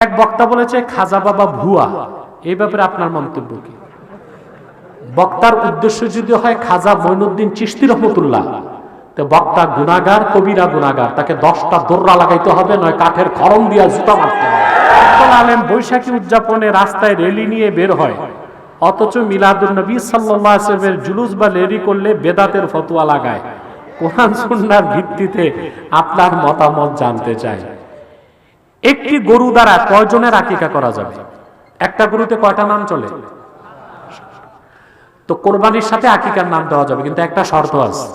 এক বক্তা বলেছে, খাজা বাবা ভুয়া। এই ব্যাপারে আপনার মন্তব্য কি? বক্তার উদ্দেশ্য যদি হয়, খাজা মইনুদ্দিন চিস্তি রহমতুল্লাহ। তো বক্তা গুনাগার, কবিরা গুনাগার, তাকে দশটা দোররা লাগাইতে হবে, নয় কাঠের খরম দিয়া জুতা মারতে হবে। আলেম বৈশাখী উদযাপনে রাস্তায় রেলি নিয়ে বের হয়। অথচ মিলাদুল নবী সাল্লামের জুলুস বা রেলি করলে বেদাতের ফতুয়া লাগায়। কোরআন সুন্নার ভিত্তিতে আপনার মতামত জানতে চাই। একটি গরু দ্বারা কয়জনের আকিকা করা যাবে? একটা গরুতে কয়টা নাম চলে? তো কোরবানির সাথে আকিকার নাম দেওয়া যাবে, কিন্তু একটা শর্ত আছে।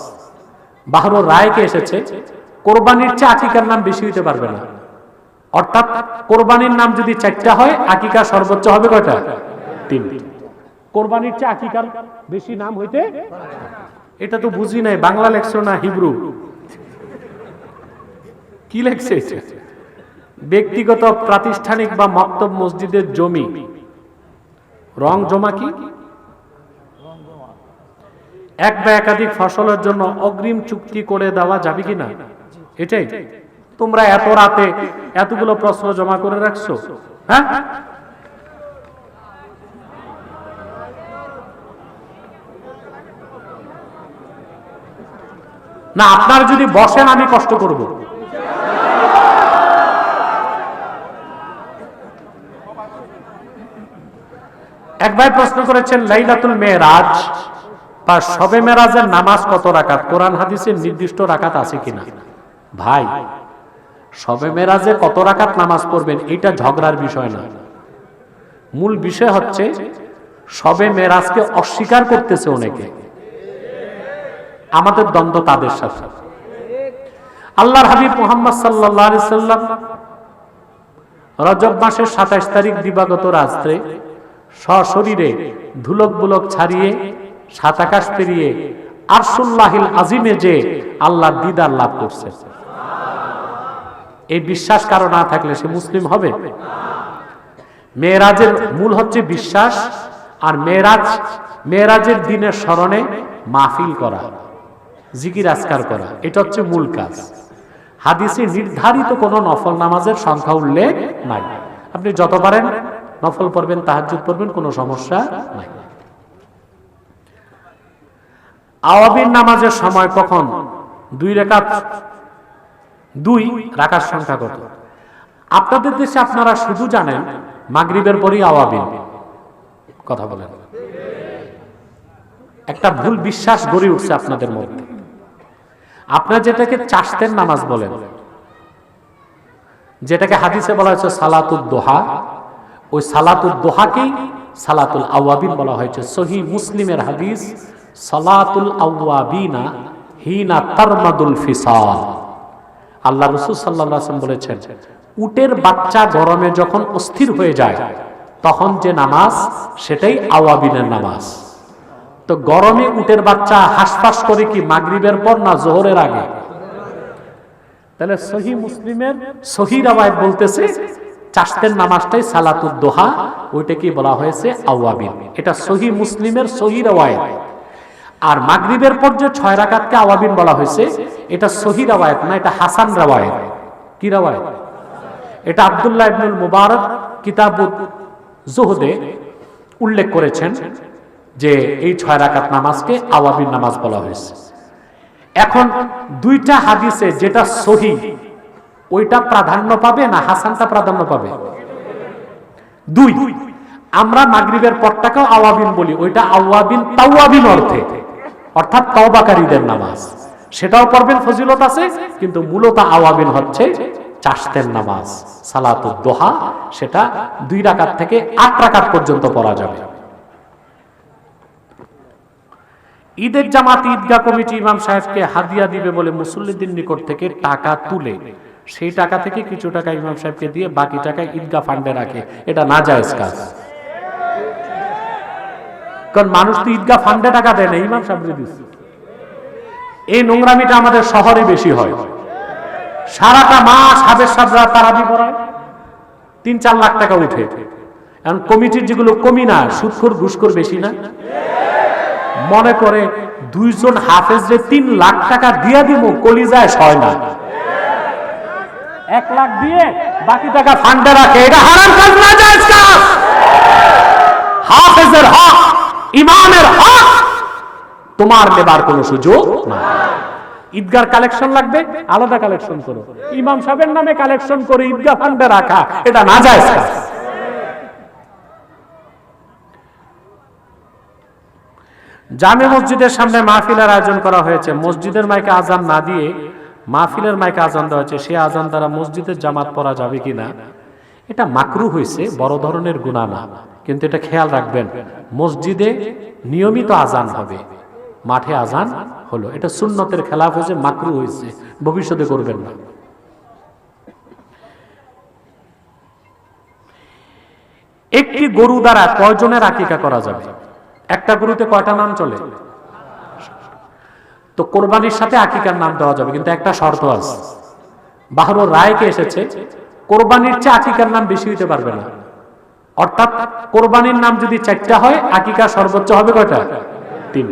বাহর রায়কে এসেছে? কোরবানির চেয়ে আকিকার নাম বেশি হইতে পারবে না। অর্থাৎ কোরবানির নাম যদি চারটা হয়, আকিকা সর্বোচ্চ হবে কয়টা? তিন। কোরবানির চেয়ে আকিকার বেশি নাম হইতে এটা তো বুঝি নাই, বাংলা লেখছো না হিব্রু। কি লেখছে? ব্যক্তিগত, প্রাতিষ্ঠানিক বা মক্তব মসজিদের জমি। রং জমা কি? এক বা একাধিক ফসলের জন্য অগ্রিম চুক্তি করে দেওয়া যাবে কি না এটাই। তোমরা এত রাতে এতগুলো প্রশ্ন জমা করে রাখছো হ্যাঁ? না, আপনার যদি বসেন, আমি কষ্ট করব। এক ভাই প্রশ্ন করেছেন, লাইলাতুল মেরাজ বা সবে মেরাজের নামাজ কত রাকাত? কোরআন, হাদিসের নির্দিষ্ট রাকাত আছে কিনা? ভাই, সবে মেরাজে কত রাকাত নামাজ পড়বেন? এটা ঝগড়ার বিষয় না। মূল বিষয় হচ্ছে, সবে মেরাজকে অস্বীকার করতেছে অনেকে। আমাদের দ্বন্দ্ব তাদের সাথে। আল্লাহর হাবিব মোহাম্মদ সাল্লাহ রজব মাসের সাতাইশ তারিখ দিবাগত রাত্রে সশরীরে ধুলক বুলক ছাড়িয়ে, সাত আকাশ পেরিয়ে, আরসুল্লাহিল আজিমে যে আল্লাহ দিদার লাভ করছে। এই বিশ্বাস কারও না থাকলে সে মুসলিম হবে? মেয়েরাজের মূল হচ্ছে বিশ্বাস, আর মেয়েরাজ, মেয়েরাজের দিনের স্মরণে মাহফিল করা, জিকির আজকার করা, এটা হচ্ছে মূল কাজ। হাদিসে নির্ধারিত কোনো নফল নামাজের সংখ্যা উল্লেখ নাই। আপনি যত পারেন নফল পড়বেন, তাহাজ্জুদ পড়বেন, কোনো সমস্যা নাই। আওয়াবির নামাজের সময় কখন? দুই রেখাত, দুই রাখার সংখ্যা কত? আপনাদের দেশে আপনারা শুধু জানেন, মাগরিবের পরই আওয়াবিন কথা বলেন। একটা ভুল বিশ্বাস গড়ে উঠছে আপনাদের মধ্যে। আপনারা যেটাকে চাষতের নামাজ বলেন, যেটাকে হাদিসে বলা হয়েছে সালাতুল দোহা ওই সালাতুল দোহাকেই সালাতুল আওয়াবিন বলা হয়েছে। সহি মুসলিমের হাদিস, সালাতুল আওয়াবিনা হিনা তারমাদুল ফিসাল। আল্লাহ রসুল সাল্লাম বলেছেন, উটের বাচ্চা গরমে যখন অস্থির হয়ে যায়, তখন যে নামাজ, সেটাই আওয়াবিনের নামাজ। তো গরমে উটের বাচ্চা হাসফাস করে কি মাগরিবের পর না জোহরের আগে? তাহলে সহি মুসলিমের সহি রাবায়ত বলতেছে চাষতের নামাজটাই সালাতুদ দোহা ওইটাকে বলা হয়েছে আওয়াবিন এটা সহি মুসলিমের সহি রাওয়ায়ত। আর মাগরিবের পর যে ছয় রাকাতকে আওয়াবিন বলা হয়েছে, এটা সহি রাওয়ায়ত না, এটা হাসান রাওয়ায়ত। কি রাওয়ায়ত? এটা আব্দুল্লাহ ইবনুল মুবারক কিতাব জুহদে উল্লেখ করেছেন যে এই ছয় রাকাত নামাজকে আওয়াবিন নামাজ বলা হয়েছে। এখন দুইটা হাদিসে যেটা সহি ওইটা প্রাধান্য পাবে না হাসানটা প্রাধান্য পাবে? দুই, আমরা মাগরিবের পরটাকেও আওয়াবিন বলি, ওইটা আওয়াবিন তাওয়াবিন অর্থে। অর্থাৎ তওবাকারীদের নামাজ। সেটাও পড়বেন, ফজিলত আছে, কিন্তু মূলত আওয়াবিন হচ্ছে চাষতের নামাজ। সালাতুদ দোহা, সেটা দুই রাকাত থেকে আট রাকাত পর্যন্ত পড়া যাবে। ঈদের জামাত ঈদগাহ কমিটি ইমাম সাহেবকে হাদিয়া দিবে বলে মুসল্লিদের নিকট থেকে টাকা তুলে সেই টাকা থেকে কিছু টাকা ইমাম সাহেবকে দিয়ে বাকি টাকা ঈদগাহ ফান্ডে রাখে। এটা না জায়েজ কাজ। কারণ মানুষ তো ঈদগাহ ফান্ডে টাকা দেয় না, ইমাম সাহেব এই নোংরামিটা আমাদের শহরে বেশি হয়। সারাটা মাস হাবের সাবরা তারাবি পড়ায়, তিন চার লাখ টাকা উঠে। এখন কমিটির যেগুলো কমি না, সুৎখর ঘুষখোর বেশি না। মনে করে দুইজন হাফেজ যে তিন লাখ টাকা দিয়া দিব কলিজায় সয় না। এক লাখ দিয়ে বাকি টাকা ফান্ডে রাখে। এটা হারাম কাজ না, জায়েজ কাজ। হাফেজের হক, ইমামের হক, তোমার নেবার কোনো সুযোগ না ঈদগার কালেকশন লাগবে, আলাদা কালেকশন করো। ইমাম সাহেবের নামে কালেকশন করে ঈদগাহ ফান্ডে রাখা, এটা না যায় কাজ। জামে মসজিদের সামনে মাহফিলের আয়োজন করা হয়েছে। মসজিদের মাইকে আজান না দিয়ে মাহফিলের মাইকে আজান দেওয়া হয়েছে সে আজান দ্বারা মসজিদের জামাত পরা যাবে কিনা? এটা মাকরু হয়েছে, বড় ধরনের গুণা না। কিন্তু এটা খেয়াল রাখবেন, মসজিদে নিয়মিত আজান হবে। মাঠে আজান হলো। এটা সুন্নতের খেলাফ হয়েছে, মাকরু হয়েছে। ভবিষ্যতে করবেন না। একটি গরু দ্বারা কয়জনের আকিকা করা যাবে? একটা গরুতে কয়টা নাম চলে? তো কোরবানির সাথে আকিকার নাম দেওয়া যাবে, কিন্তু একটা শর্ত আছে। বাহরুর রায়কে এসেছে, কোরবানির চেয়ে আকিকার নাম বেশি হইতে পারবে না। অর্থাৎ কোরবানির নাম যদি চারটা হয় আকিকা সর্বোচ্চ হবে কয়টা? তিন।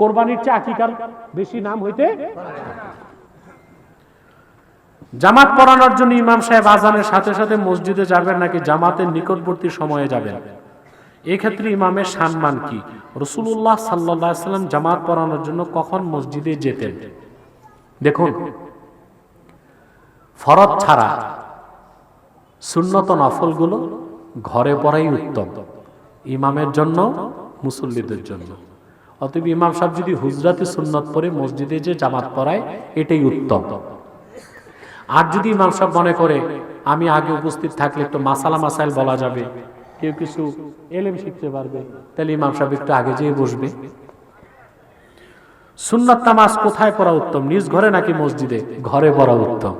কোরবানির চেয়ে আকিকার বেশি নাম হইতে জামাত পড়ানোর জন্য ইমাম সাহেব আজানের সাথে সাথে মসজিদে যাবেন নাকি জামাতের নিকটবর্তী সময়ে যাবেন? এক্ষেত্রে ইমামের সম্মান কি? রসুল্লাহ সাল্লাহ সাল্লাম জামাত পড়ানোর জন্য কখন মসজিদে যেতেন? দেখুন ফরত ছাড়া সুন্নত নফলগুলো ঘরে পড়াই উত্তম, ইমামের জন্য, মুসল্লিদের জন্য। অতএব ইমাম সাহেব যদি হুজরাতে সুন্নত পরে মসজিদে যে জামাত পড়ায়, এটাই উত্তম। আর যদি ইমাম সাহেব মনে করে, আমি আগে উপস্থিত থাকলে একটু মাসালা মাসাইল বলা যাবে কেউ কিছু এলেম শিখতে পারবে। তাহলে ইমাম সাহেব একটু আগে যেয়ে বসবে। সুন্নাত নামাজ কোথায় পড়া উত্তম? নিজ ঘরে নাকি মসজিদে? ঘরে পড়া উত্তম।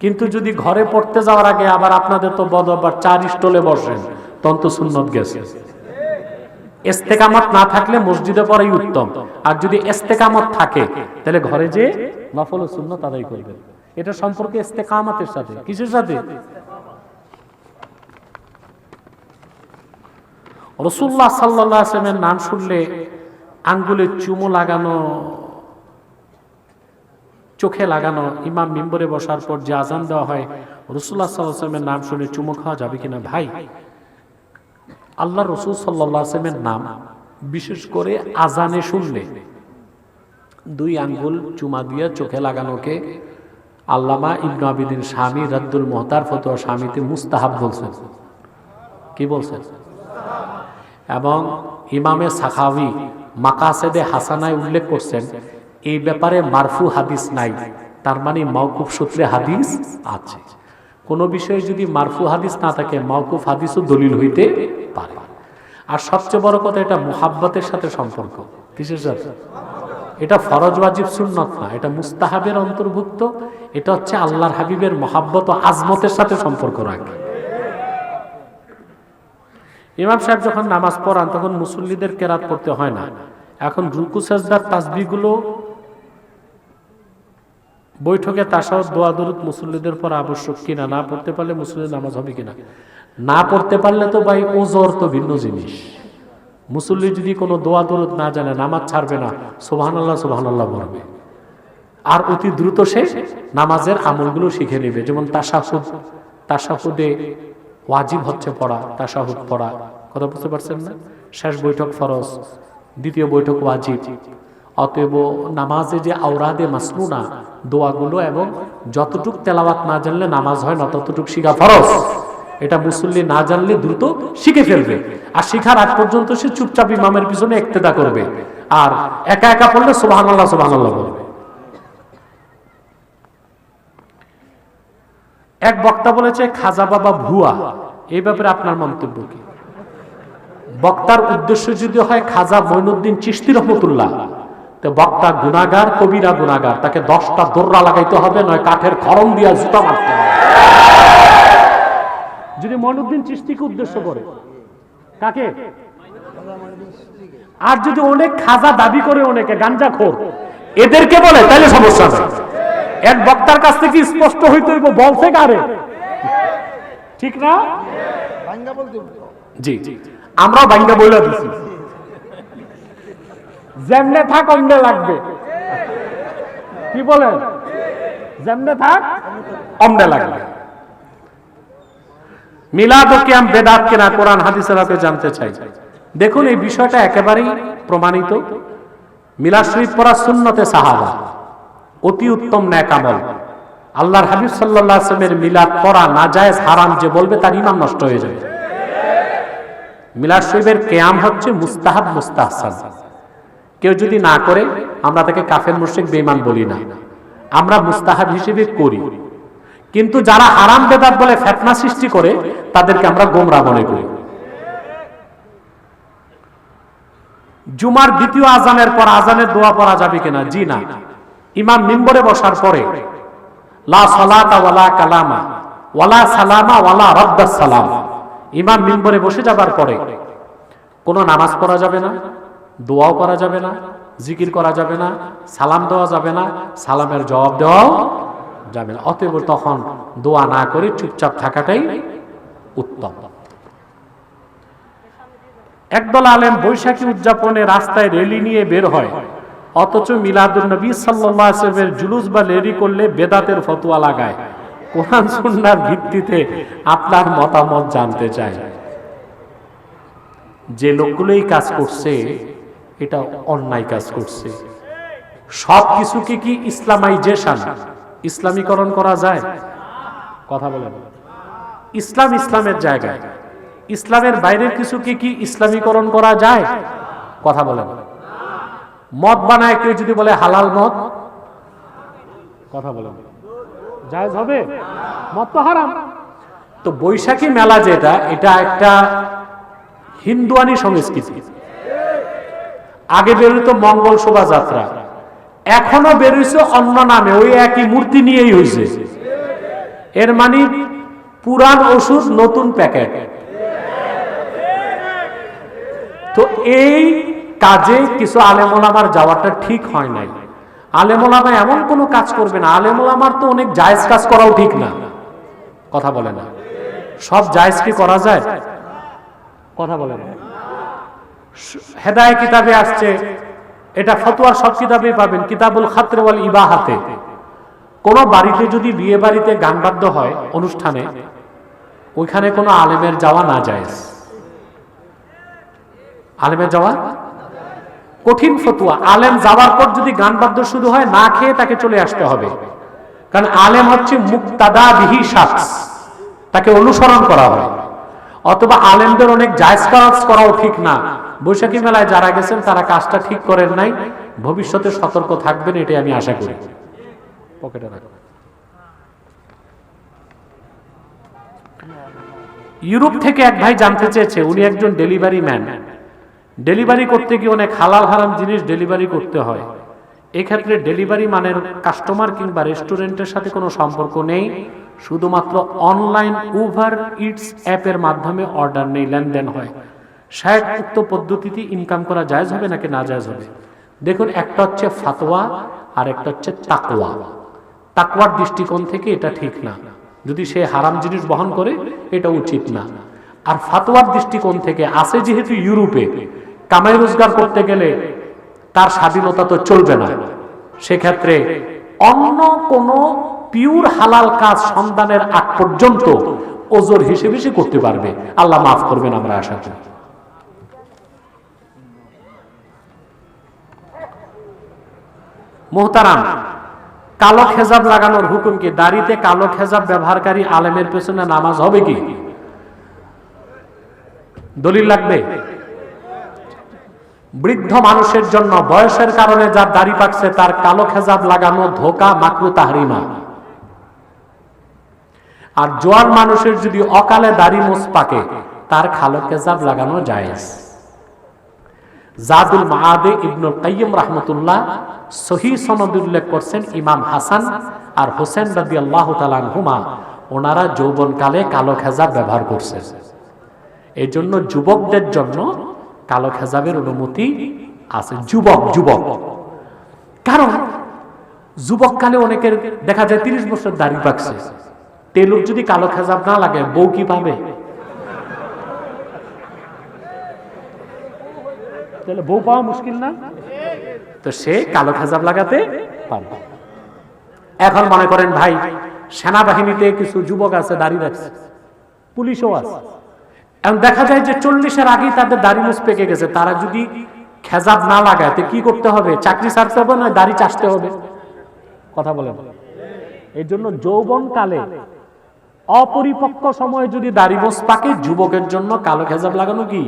কিন্তু যদি ঘরে পড়তে যাওয়ার আগে আবার আপনাদের তো বদ আবার চার স্টলে বসেন, তখন তো সুন্নত গেছে। এস্তেকামত না থাকলে মসজিদে পড়াই উত্তম। আর যদি এস্তেকামত থাকে, তাহলে ঘরে যে নফল ও সুন্নত আদায় করবেন। এটা সম্পর্কে ইস্তেকামাতের সাথে, কিসের সাথে? রসুল্লাহ সাল্লাহ আসলামের নাম শুনলে আঙ্গুলে চুমো লাগানো, চোখে লাগানো, ইমাম মিম্বরে বসার পর যে আজান দেওয়া হয়, রসুল্লাহ সাল্লাহ আসলামের নাম শুনে চুমো খাওয়া যাবে কিনা? ভাই আল্লাহ রসুল সাল্লাহ আসলামের নাম বিশেষ করে আজানে শুনলে, দুই আঙ্গুল চুমা দিয়ে চোখে লাগানোকে আল্লামা ইবনু আবিদিন স্বামী রাদ্দুল মোহতার ফতোয়া স্বামীতে মুস্তাহাব বলছেন। কি বলছেন? এবং ইমামে সাখাওয়ি মাকাসেদে হাসানায় উল্লেখ করছেন, এই ব্যাপারে মারফু হাদিস নাই, তার মানে মাওকুফ সূত্রে হাদিস আছে। কোনো বিষয়ে যদি মারফু হাদিস না থাকে, মাওকুফ হাদিসও দলিল হইতে পারে। আর সবচেয়ে বড় কথা, এটা মুহাব্বতের সাথে সম্পর্ক। কিসের সাথে? এটা ফরজ, ওয়াজিব, সুন্নত না, এটা মুস্তাহাবের অন্তর্ভুক্ত। এটা হচ্ছে আল্লাহর হাবিবের মহাব্বত আজমতের সাথে সম্পর্ক রাখে। ইমাম সাহেব যখন নামাজ পড়ান, তখন মুসল্লিদের কেরাত পড়তে হয় না। এখন রুকু সাজদার তাসবিগুলো বৈঠকে তাসাও দোয়া, দরুদ মুসল্লিদের পর আবশ্যক কিনা, না পড়তে পারলে মুসল্লির নামাজ হবে কিনা। না পড়তে পারলে তো ভাই ওজোর তো ভিন্ন জিনিস। মুসল্লি যদি কোনো দোয়া, দরুদ না জানে, নামাজ ছাড়বে না সোহান আল্লাহ সোহান আল্লাহ বলবে। আর অতি দ্রুত সে নামাজের আমলগুলো শিখে নেবে। যেমন তাসাহুদ, তাসাহুদে ওয়াজিব হচ্ছে পড়া তাসাহুদ পড়া। কথা বুঝতে পারছেন না? শেষ বৈঠক ফরজ, দ্বিতীয় বৈঠক ওয়াজিব। অতএব নামাজে যে আওরাদে মাসনুনা, দোয়াগুলো এবং যতটুক তেলাওয়াত না জানলে নামাজ হয় না, ততটুক শিখা ফরজ। এটা মুসল্লি না জানলে দ্রুত শিখে ফেলবে। আর শিখার আগ পর্যন্ত সে চুপচাপ ইমামের পিছনে একতেদা করবে। আর একা একা পড়লে সোহান আল্লাহ সোহান আল্লাহ বলবে। এক বক্তা বলেছে, খাজা বাবা ভুয়া। এই ব্যাপারে আপনার মন্তব্য কি? বক্তার উদ্দেশ্য যদি হয়, খাজা মইনুদ্দিন চিস্তি রহমতুল্লাহ। তো বক্তা গুনাগার কবিরা গুনাগার তাকে দশটা দোররা লাগাইতে হবে, নয় কাঠের খরম দিয়া জুতা মারতে হবে। যদি মইনুদ্দিন চিস্তিকে উদ্দেশ্য করে, কাকে? আর যদি অনেক খাজা দাবি করে অনেকে গাঞ্জা খোর এদেরকে বলে তাহলে সমস্যা নেই। এক বক্তার কাছ থেকে স্পষ্ট হইতে হইব বলছে কারে? ঠিক না? জি আমরাও বাঙ্গা বইলা দিছি। যেমনে থাক, অমনে লাগবে। কি বলেন? যেমনে থাক, অমনে লাগবে। মিলাদ ও কিয়াম বেদাত কিনা কোরআন হাদিসের আলোকে জানতে চাই। দেখুন, এই বিষয়টা একেবারেই প্রমাণিত। মিলাদ শরীফ পড়া সুন্নতে সাহাবা। অতি উত্তম ন্যাক আমল। আল্লাহর হাবিব সাল্লাল্লাহু আলাইহি ওয়াসাল্লামের মিলাদ পড়া নাজায়েজ হারাম যে বলবে তার ঈমান নষ্ট হয়ে যাবে। মিলাদ শরীফের কেয়াম হচ্ছে মুস্তাহাব মুস্তাহসান। কেউ যদি না করে, আমরা তাকে কাফের মুশরিক, বেঈমান বলি না। আমরা মুস্তাহাব হিসেবে করি। কিন্তু যারা হারাম বেদাত বলে ফেতনা সৃষ্টি করে, তাদেরকে আমরা গোমরা মনে করি। জুমার দ্বিতীয় আজানের পর আজানের দোয়া পড়া যাবে কিনা? জি না। ইমাম মিম্বরে বসার পরে, লা সালাতা ওয়ালা কালামা, ওয়ালা সালামা ওয়ালা রাদ্দাস সালাম। ইমাম মিম্বরে বসে যাবার পরে, কোনো নামাজ পড়া যাবে না, দোয়াও করা যাবে না, জিকির করা যাবে না, সালাম দেওয়া যাবে না, সালামের জবাব দেওয়াও যাবে না। অতএব তখন দোয়া না করে চুপচাপ থাকাটাই উত্তম। একদল আলেম বৈশাখী উদযাপনে রাস্তায় রেলি নিয়ে বের হয়। অথচ মিলাদুল নবী সাল্লামের জুলুস বা রেলি করলে বেদাতের ফতোয়া লাগায়। কোরআন, সুন্নার ভিত্তিতে আপনার মতামত জানতে চাই। যে লোকগুলোই কাজ করছে, এটা অন্যায় কাজ করছে। সব কিছুকে কি ইসলামাইজেশন? ইসলামীকরণ করা যায়? কথা বলেন। ইসলাম ইসলামের জায়গায়। ইসলামের বাইরের কিছুকে কি ইসলামীকরণ করা যায়? কথা বলেন। মদ বানায় কেউ যদি বলে হালাল মদ, কথা বলেন জায়েজ হবে? মদ তো হারাম। তো বৈশাখী মেলা যেটা, এটা একটা হিন্দুয়ানি সংস্কৃতি। আগে বেরোতো মঙ্গল শোভাযাত্রা, এখনও বেরোইছে অন্য নামে, ওই একই মূর্তি নিয়েই হয়েছে এর মানে পুরান ওষুধ, নতুন প্যাকেট। তো এই কাজে কিছু আলেমোলামার যাওয়াটা ঠিক হয় নাই। আলেমোলামা এমন কোনো কাজ করবে না। আলেমোলামার তো অনেক জায়েজ কাজ করাও ঠিক না। কথা বলে না। সব জায়েজ কি করা যায়? কথা বলে না। হেদায় কিতাবে আসছে, এটা ফতোয়ার সব কিতাবে পাবেন। কিতাবুল খাত্রে ওয়াল ইবাহাতে। কোন বাড়িতে যদি বিয়ে বাড়িতে গান বাদ্য হয় অনুষ্ঠানে, ওইখানে কোনো আলেমের যাওয়া না যায় আলেমের যাওয়া কঠিন ফতুয়া। আলেম যাওয়ার পর যদি গান বাদ্য শুরু হয়, না খেয়ে তাকে চলে আসতে হবে। কারণ আলেম হচ্ছে মুক্তাদা বিহি শাখস তাকে অনুসরণ করা হয়। অথবা আলেমদের অনেক জায়জ কাজ করাও ঠিক না। বৈশাখী মেলায় যারা গেছেন, তারা কাজটা ঠিক করেন নাই। ভবিষ্যতে সতর্ক থাকবেন, এটাই আমি আশা করি। পকেটে ইউরোপ থেকে এক ভাই জানতে চেয়েছে, উনি একজন ডেলিভারি ম্যান। ডেলিভারি করতে গিয়ে অনেক হালাল হারাম জিনিস ডেলিভারি করতে হয়। এক্ষেত্রে ডেলিভারি মানের কাস্টমার কিংবা রেস্টুরেন্টের সাথে কোনো সম্পর্ক নেই। শুধুমাত্র অনলাইন উভার ইটস অ্যাপের মাধ্যমে অর্ডার নেই, লেনদেন হয়। শায়দ উক্ত পদ্ধতিতে ইনকাম করা জায়জ হবে নাকি না জায়জ হবে? দেখুন, একটা হচ্ছে ফাতোয়া আর একটা হচ্ছে তাকওয়া তাকওয়ার দৃষ্টিকোণ থেকে এটা ঠিক না। যদি সে হারাম জিনিস বহন করে, এটা উচিত না। আর ফাতোয়ার দৃষ্টিকোণ থেকে আছে যেহেতু ইউরোপে কামাই রোজগার করতে গেলে তার স্বাধীনতা তো চলবে না। সেক্ষেত্রে অন্য কোনো পিওর হালাল কাজ সন্ধানের আগ পর্যন্ত ওজোর হিসেবে সে করতে পারবে। আল্লাহ মাফ করবেন আমরা আশা করি। মোহতারাম, কালো খেজাব লাগানোর হুকুম কি? দাড়িতে কালো খেজাব ব্যবহারকারী আলেমের পেছনে নামাজ হবে কি? দলিল লাগবে? বৃদ্ধ মানুষের জন্য বয়সের কারণে যার দাড়ি পাকছে, তার কালো খেজাব লাগানো ধোকা মাকরু তাহরিমা। আর জোয়ান মানুষের যদি অকালে দাড়ি মোস পাকে তার খালো খেজাব লাগানো জায়েজ। জাদুল মাহাদে ইবনুল কাইয়িম রাহমাতুল্লাহ সহি সনদ উল্লেখ করছেন ইমাম হাসান আর হোসেন রাদি আল্লাহ হুমা ওনারা যৌবনকালে কালো খেজাব ব্যবহার করছেন। এই জন্য যুবকদের জন্য কালো খেজাবের অনুমতি আছে। যুবক যুবক। কারণ যুবককালে অনেকের দেখা যায় তিরিশ বছর দাড়ি পাকছে। তেলুক যদি কালো খেজাব না লাগে, বউ কি পাবে? তাহলে বউ পাওয়া মুশকিল না? তো সে কালো খেজাব লাগাতে পারবে। এখন মনে করেন, ভাই, সেনাবাহিনীতে কিছু যুবক আছে, দাড়ি রাখছে। পুলিশও আছে। এখন দেখা যায় যে চল্লিশের আগেই তাদের দাড়ি মুছ পেকে গেছে। তারা যদি খেজাব না লাগায় কি করতে হবে? চাকরি ছাড়তে হবে না দাড়ি চাষতে হবে? কথা বলেন। এই জন্য যৌবন কালে অপরিপক্ক সময়ে যদি দাড়ি মোছ পাকে, যুবকের জন্য কালো খেজাব লাগানো কি?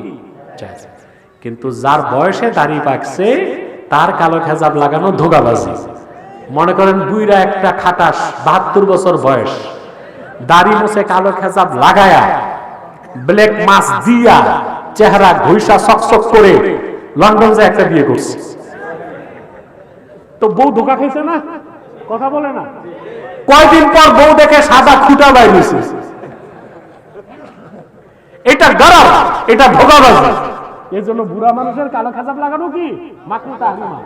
কিন্তু যার বয়সে দাড়ি পাকছে, তার কালো খেজাব লাগানো ধোকাবাজি। মনে করেন বুইরা একটা খাটাস, বাহাত্তর বছর বয়স। দাড়ি মোছে কালো খেজাব লাগায়া ব্ল্যাক মাছ দিয়া চেহারা ঘইসা সকসক করে লন্ডন যে একটা বিয়ে করছে। তো বউ ধোকা খাইছে না? কথা বলে না? কয়দিন পর বউ দেখে সাদা খুঁটা বাইরেছে। এটা গরম এটা ধোকাবাজি। এই জন্য বুড়া মানুষের কালো খাজাব লাগানো কি? মাকরুতা হারিমা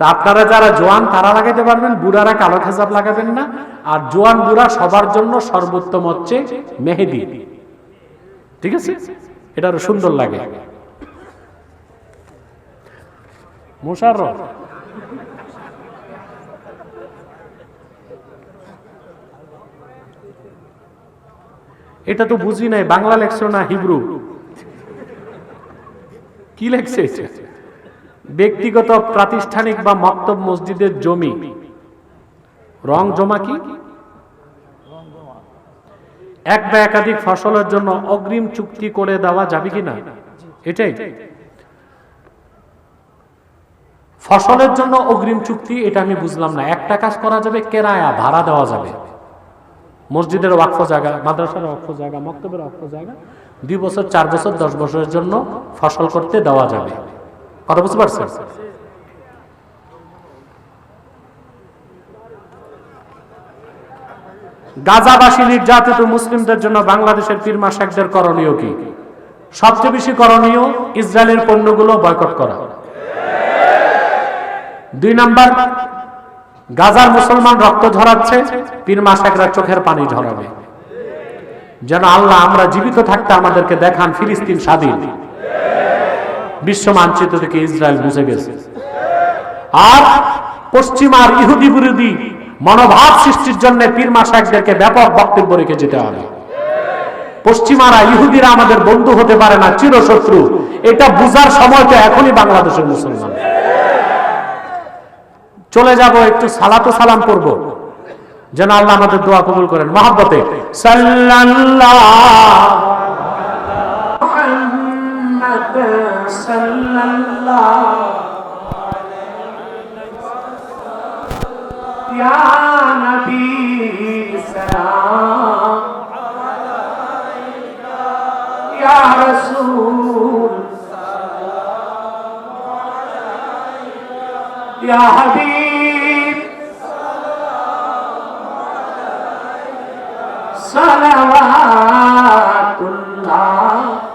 তা আপনারা যারা জোয়ান তারা লাগাইতে পারবেন বুড়ারা কালো খেজাব লাগাবেন না। আর জোয়ান বুড়া সবার জন্য সর্বোত্তম হচ্ছে মেহেদি। ঠিক আছে? এটা আরও সুন্দর লাগে। মোশাররফ। এটা তো বুঝি নাই, বাংলা লেখছো না হিব্রু? কি লেখছে ব্যক্তিগত, প্রাতিষ্ঠানিক বা মক্তব মসজিদের জমি। রং জমা কি? এক বা একাধিক ফসলের জন্য অগ্রিম চুক্তি করে দেওয়া যাবে কি না এটাই। ফসলের জন্য অগ্রিম চুক্তি, এটা আমি বুঝলাম না। একটা কাজ করা যাবে, কেরায়া, ভাড়া দেওয়া যাবে। মসজিদের ওয়াকফ জায়গা, মাদ্রাসার ওয়াকফ জায়গা, মক্তবের ওয়াকফ জায়গা, দুই বছর, চার বছর, দশ বছরের জন্য ফসল করতে দেওয়া যাবে। কথা বুঝতে পারছেন? গাজাবাসী নির্যাতিত মুসলিমদের জন্য বাংলাদেশের পীরমা শেখদের করণীয় কি? সবচেয়ে বেশি করণীয় ইসরায়েলের পণ্যগুলো বয়কট করা। দুই নাম্বার, গাজার মুসলমান রক্ত ঝরাচ্ছে পীরমা শেখরা চোখের পানি ঝরাবে। যেন আল্লাহ আমরা জীবিত থাকতে আমাদেরকে দেখান ফিলিস্তিন স্বাধীন। বিশ্ব মানচিত্র থেকে ইসরায়েল বুঝে গেছে। আর পশ্চিমার ইহুদি বিরোধী মনোভাব সৃষ্টির জন্য পীরমা শেখদেরকে ব্যাপক বক্তব্য রেখে যেতে হবে। পশ্চিমারা, ইহুদিরা আমাদের বন্ধু হতে পারে না, চিরশত্রু। এটা বুঝার সময় তো এখনই বাংলাদেশের মুসলমান। চলে যাব একটু সালাতো সালাম করব যেন আল্লাহ আমাদের দোয়া কবুল করেন। মহাব্বতে সাল্লাল্লাহ। ইয়া নবী সালাম ইয়া রাসূল ইয়া হাবিব। সালাওয়াতুল্লাহ।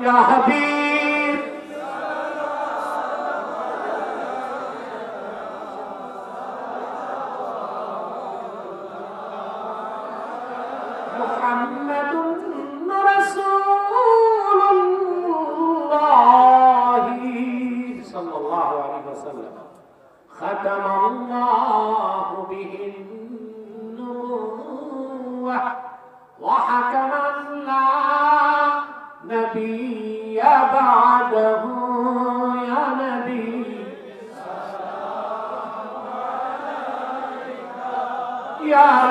ইয়া হাবিব।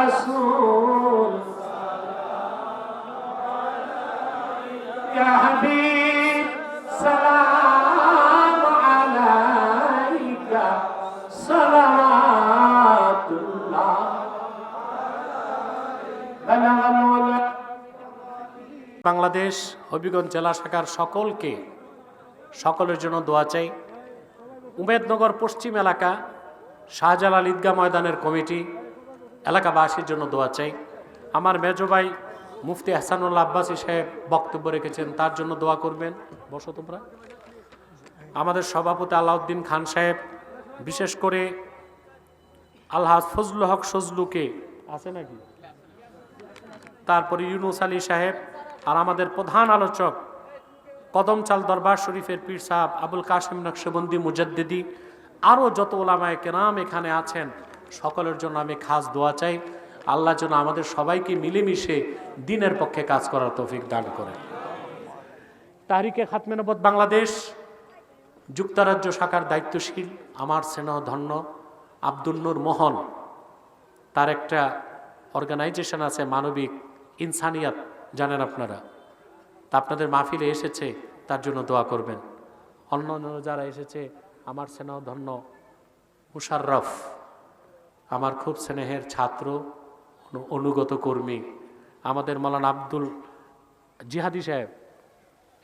رسول يا حبيب سلام عليك صلوات الله بلغ الولا বাংলাদেশ বাংলাদেশ হবিগঞ্জ জেলা শাখার সকলকে সকলের জন্য দোয়া চাই উমেদনগর পশ্চিম এলাকা শাহজালাল ঈদগাহ ময়দানের কমিটি এলাকাবাসীর জন্য দোয়া চাই। আমার মেজো ভাই মুফতি হাসানুল্লাহ আব্বাসী সাহেব বক্তব্য রেখেছেন, তার জন্য দোয়া করবেন। বসো তোমরা। আমাদের সভাপতি আলাউদ্দিন খান সাহেব, বিশেষ করে আলহাজ ফজলুল হক সজলুকে, আছে নাকি? তারপরে ইউনুস আলী সাহেব আর আমাদের প্রধান আলোচক কদমচাল দরবার শরীফের পীর সাহেব আবুল কাশেম নকশবন্দি মুজাদ্দিদি, আরও যত ওলামায় কেরাম এখানে আছেন সকলের জন্য আমি খাস দোয়া চাই। আল্লাহ যেন আমাদের সবাইকে মিলেমিশে দিনের পক্ষে কাজ করার তৌফিক দান করে। তারিখে খাতমেনবদ বাংলাদেশ, যুক্তরাজ্য শাখার দায়িত্বশীল, আমার স্নেহ ধন্য আব্দুল নূর মোহন। তার একটা অর্গানাইজেশন আছে, মানবিক ইনসানিয়াত, জানেন আপনারা? তা আপনাদের মাহফিলে এসেছে, তার জন্য দোয়া করবেন। অন্য অন্য যারা এসেছে, আমার স্নেহ ধন্য মুশাররফ। আমার খুব স্নেহের ছাত্র অনুগত কর্মী। আমাদের মৌলানা আব্দুল জিহাদি সাহেব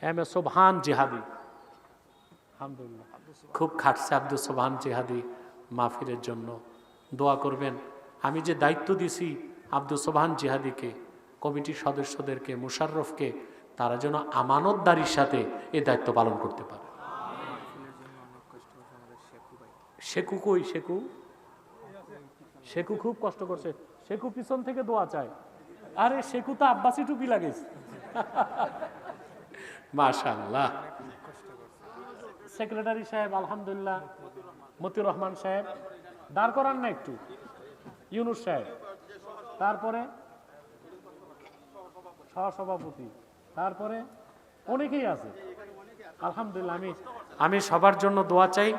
এম এ সোবহান জিহাদি। আলহামদুলিল্লাহ। খুব খাটছে আব্দুল সোবহান জিহাদি মাহফিলের জন্য। দোয়া করবেন আমি যে দায়িত্ব দিছি আব্দুল সোবহান জিহাদিকে কমিটির সদস্যদেরকে মুশাররফকে তারা যেন আমানতদারির সাথে এই দায়িত্ব পালন করতে পারে। শেকু কই শেকু শেকু খুব কষ্ট করছে। শেকু পিছন থেকে দোয়া চায়। আরে শেকু তো আব্বাসি টুপি লাগেছে মাশাল্লাহ সেক্রেটারি সাহেব আলহামদুলিল্লাহ। মতিউর রহমান সাহেব দাঁড় করান না একটু। ইউনুস সাহেব তারপরে সহসভাপতি তারপরে অনেকেই আছে। আলহামদুলিল্লাহ আমি আমি সবার জন্য দোয়া চাই।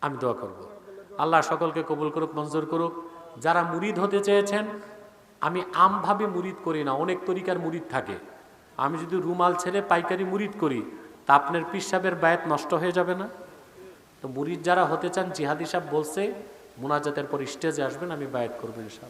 আমি দোয়া করব। আল্লাহ সকলকে কবুল করুক, মঞ্জুর করুক। যারা মুরিদ হতে চেয়েছেন, আমি আমভাবে মুরিদ করি না, অনেক তরিকার মুরিদ থাকে। আমি যদি রুমাল ছেড়ে পাইকারি মুরিদ করি, তা আপনার পিসাবের বায়াত নষ্ট হয়ে যাবে না? তো মুরিদ যারা হতে চান, জিহাদি সাহেব বলছে, মোনাজাতের পর স্টেজে আসবেন, আমি বায়াত করব ইনশাআল্লাহ।